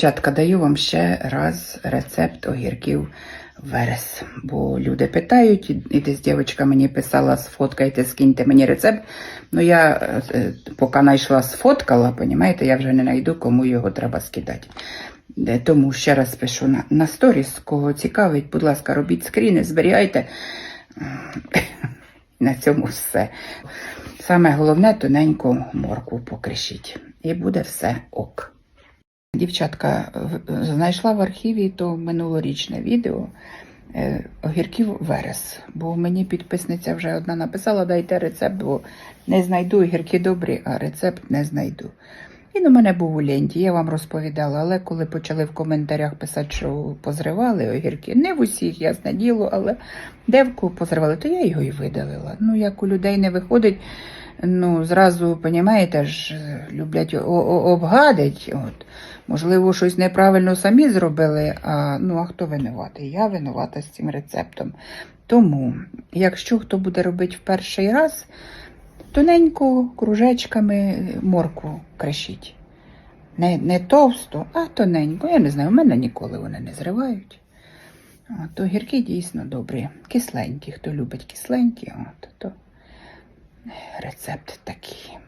Чатка, даю вам ще раз рецепт огірків верес. Бо люди питають, і десь дівчинка мені писала, сфоткайте, скиньте мені рецепт. Ну я е, е, поки знайшла, сфоткала, понімаєте, я вже не знайду, кому його треба скидати. Е, Тому ще раз пишу на, на сторіс, кого цікавить, будь ласка, робіть скріни, зберігайте. На цьому все. Саме головне тоненьку моркву покришіть. І буде все ок. Дівчатка знайшла в архіві то минулорічне відео е, огірків верес. Бо мені підписниця вже одна написала, дайте рецепт, бо не знайду огірки добрі, а рецепт не знайду. Він у мене був у ленті, я вам розповідала, але коли почали в коментарях писати, що позривали огірки, не в усіх, ясне діло, але девку позривали, то я його і видалила. Ну, як у людей не виходить, ну, зразу, понімаєте ж, люблять обгадить. От. Можливо, щось неправильно самі зробили, а, ну, а хто винуватий? Я винувата з цим рецептом. Тому, якщо хто буде робити в перший раз, тоненько кружечками моркву кришіть. Не, не товсто, а тоненько. Я не знаю, у мене ніколи вони не зривають. От, огірки дійсно добрі, кисленькі. Хто любить кисленькі, от, то рецепт такий.